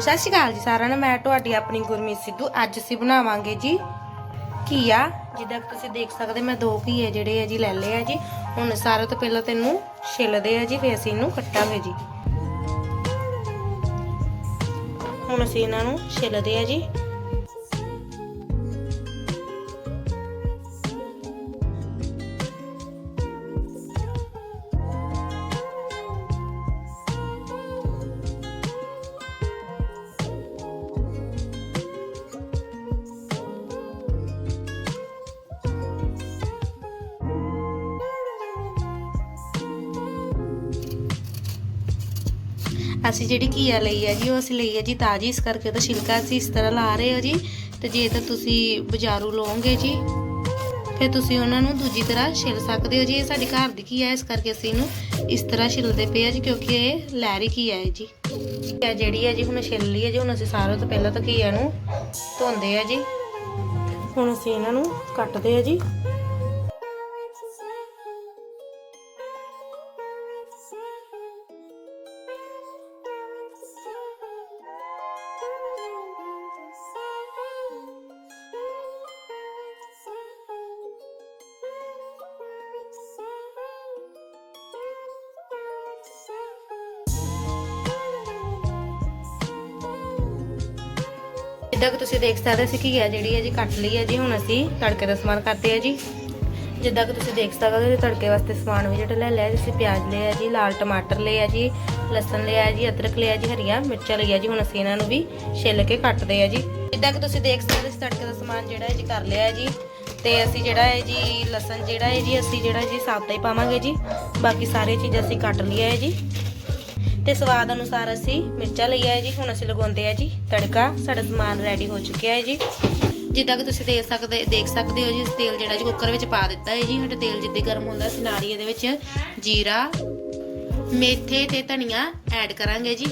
ਸਤਿ ਸ਼੍ਰੀ ਅਕਾਲ ਜੀ ਸਾਰਿਆਂ ਨੂੰ, ਮੈਂ ਤੁਹਾਡੀ ਆਪਣੀ ਗੁਰਮੀਤ ਸਿੱਧੂ, ਅੱਜ ਅਸੀਂ ਬਣਾਵਾਂਗੇ ਜੀ ਘੀਆ। ਜਿੱਦਾਂ ਕਿ ਤੁਸੀਂ ਦੇਖ ਸਕਦੇ, ਮੈਂ ਦੋ ਘੀਏ ਜਿਹੜੇ ਆ ਜੀ ਲੈ ਲਏ ਆ ਜੀ। ਹੁਣ ਸਾਰਿਆਂ ਤੋਂ ਪਹਿਲਾਂ ਤੈਨੂੰ ਛਿੱਲਦੇ ਆ ਜੀ, ਫਿਰ ਅਸੀਂ ਇਹਨੂੰ ਕੱਟਾਂਗੇ ਜੀ। ਹੁਣ ਅਸੀਂ ਇਹਨਾਂ ਨੂੰ ਛਿੱਲਦੇ ਆ ਜੀ। ਅਸੀਂ ਜਿਹੜੀ ਘੀਆ ਲਈ ਹੈ ਜੀ, ਉਹ ਅਸੀਂ ਲਈ ਹੈ ਜੀ ਤਾਜ਼ੀ, ਇਸ ਕਰਕੇ ਤਾਂ ਛਿਲਕਾ ਅਸੀਂ ਇਸ ਤਰ੍ਹਾਂ ਲਾ ਰਹੇ ਹੋ ਜੀ। ਤੇ ਜੇ ਤਾਂ ਤੁਸੀਂ ਬਾਜ਼ਾਰੂ ਲਓਗੇ ਜੀ, ਫਿਰ ਤੁਸੀਂ ਉਹਨਾਂ ਨੂੰ ਦੂਜੀ ਤਰ੍ਹਾਂ ਛਿਲ ਸਕਦੇ ਹੋ ਜੀ। ਇਹ ਸਾਡੇ ਘਰ ਦੀ ਘੀਆ ਹੈ, ਇਸ ਕਰਕੇ ਅਸੀਂ ਇਹਨੂੰ ਇਸ ਤਰ੍ਹਾਂ ਛਿਲਦੇ ਪਏ ਆ ਜੀ, ਕਿਉਂਕਿ ਇਹ ਲਹਿਰੀ ਘੀਆ ਹੈ ਜੀ। ਘੀਆ ਜਿਹੜੀ ਹੈ ਜੀ, ਹੁਣ ਛਿਲ ਲਈ ਹੈ ਜੀ, ਹੁਣ ਅਸੀਂ ਸਾਰਿਆਂ ਤੋਂ ਪਹਿਲਾਂ ਤਾਂ ਘੀਆ ਨੂੰ ਧੋਂਦੇ ਆ ਜੀ। ਹੁਣ ਅਸੀਂ ਇਹਨਾਂ ਨੂੰ ਕੱਟਦੇ ਆ ਜੀ। ਜਿੱਦਾਂ ਕਿ ਤੁਸੀਂ ਦੇਖ ਸਕਦੇ ਸੀ ਘੀਆ ਜਿਹੜੀ ਹੈ ਜੀ ਕੱਟ ਲਈ ਹੈ ਜੀ, ਹੁਣ ਅਸੀਂ ਤੜਕੇ ਦਾ ਸਮਾਨ ਕਰਦੇ ਆ ਜੀ। ਜਿੱਦਾਂ ਕਿ ਤੁਸੀਂ ਦੇਖ ਸਕਦੇ ਹੋ, ਤੜਕੇ ਵਾਸਤੇ ਸਮਾਨ ਵੀ ਜਿਹੜਾ ਲੈ ਲਿਆ ਜੀ, ਅਸੀਂ ਪਿਆਜ਼ ਲਿਆ ਜੀ, ਲਾਲ ਟਮਾਟਰ ਲਿਆ ਜੀ, ਲਸਣ ਲਿਆ ਜੀ, ਅਦਰਕ ਲਿਆ ਜੀ, ਹਰੀਆਂ ਮਿਰਚਾਂ ਲਿਆ ਜੀ, ਹੁਣ ਅਸੀਂ ਇਹਨਾਂ ਨੂੰ ਵੀ ਛਿੱਲ ਕੇ ਕੱਟਦੇ ਆ ਜੀ। ਜਿੱਦਾਂ ਕਿ ਤੁਸੀਂ ਦੇਖ ਸਕਦੇ ਸੀ ਤੜਕੇ ਦਾ ਸਮਾਨ ਜਿਹੜਾ ਹੈ ਜੀ ਕਰ ਲਿਆ ਜੀ। ਤੇ ਅਸੀਂ ਜਿਹੜਾ ਹੈ ਜੀ, ਲਸਣ ਜਿਹੜਾ ਹੈ ਜੀ, ਅਸੀਂ ਜਿਹੜਾ ਜੀ ਸਾਬਤਾ ਹੀ ਪਾਵਾਂਗੇ ਜੀ। ਬਾਕੀ ਸਾਰੀਆਂ ਚੀਜ਼ਾਂ ਅਸੀਂ ਕੱਟ ਲਿਆ ਹੈ ਜੀ। ਤੇ ਸਵਾਦ ਅਨੁਸਾਰ ਅਸੀਂ ਮਿਰਚਾਂ ਲਈ ਹੈ ਜੀ, ਹੁਣ ਅਸੀਂ ਲਗਾਉਂਦੇ ਆ ਜੀ ਤੜਕਾ, ਸਾਡਾ ਸਮਾਨ ਰੈਡੀ ਹੋ ਚੁੱਕਿਆ ਹੈ ਜੀ। ਜਿੱਦਾਂ ਕਿ ਤੁਸੀਂ ਦੇਖ ਸਕਦੇ ਦੇਖ ਸਕਦੇ ਹੋ ਜੀ ਇਸ ਤੇਲ ਜਿਹੜਾ ਜੀ ਕੁੱਕਰ ਵਿੱਚ ਪਾ ਦਿੱਤਾ ਹੈ ਜੀ, ਸਾਡਾ ਤੇਲ ਜਿੱਦੇ ਗਰਮ ਹੁੰਦਾ, ਅਸੀਂ ਨਾਲ ਹੀ ਇਹਦੇ ਵਿੱਚ ਜੀਰਾ, ਮੇਥੇ ਤੇ ਧਨੀਆ ਐਡ ਕਰਾਂਗੇ ਜੀ।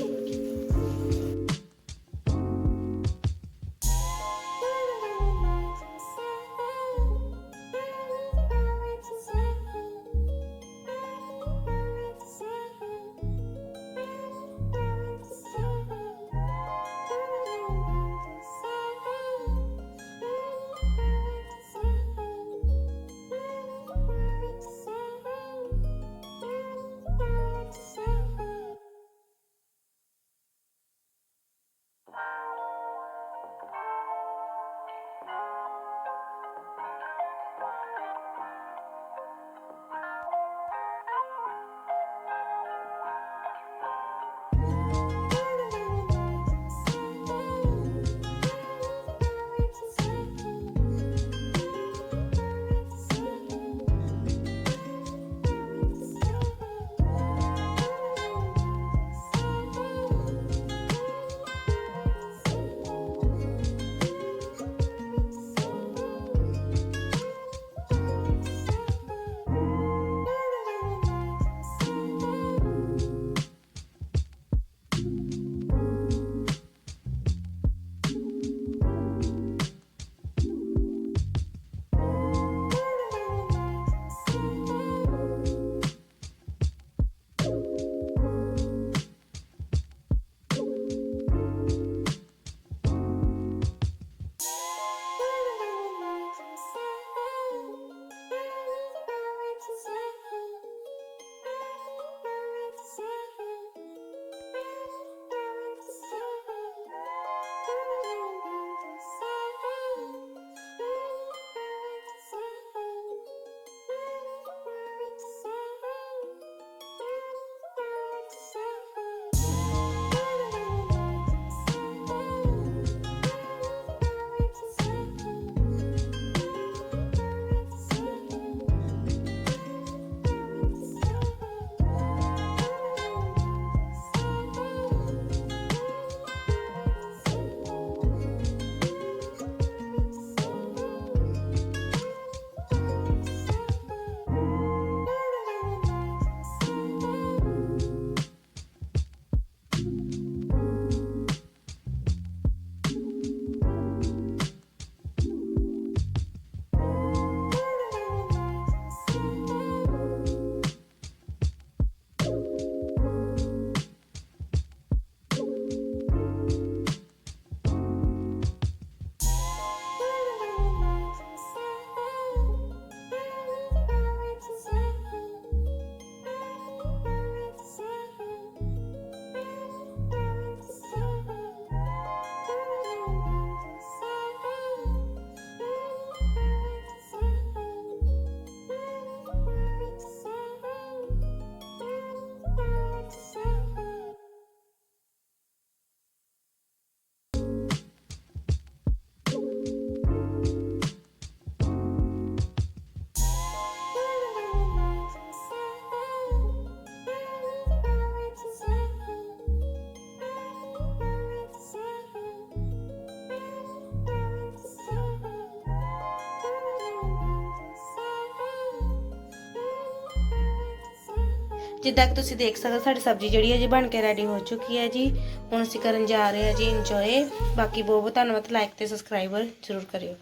ਜਿੱਦਾਂ ਕਿ ਤੁਸੀਂ ਦੇਖ ਸਕਦੇ ਹੋ, ਸਾਡੀ ਸਬਜ਼ੀ ਜਿਹੜੀ ਹੈ ਜੀ ਬਣ ਕੇ ਰੈਡੀ ਹੋ ਚੁੱਕੀ ਹੈ ਜੀ। ਹੁਣ ਅਸੀਂ ਕਰਨ ਜਾ ਰਹੇ ਹਾਂ ਜੀ ਇੰਜੋਏ ਬਾਕੀ ਬਹੁਤ ਬਹੁਤ ਧੰਨਵਾਦ ਲਾਈਕ ਤੇ ਸਬਸਕ੍ਰਾਈਬਰ ਜ਼ਰੂਰ ਕਰਿਓ।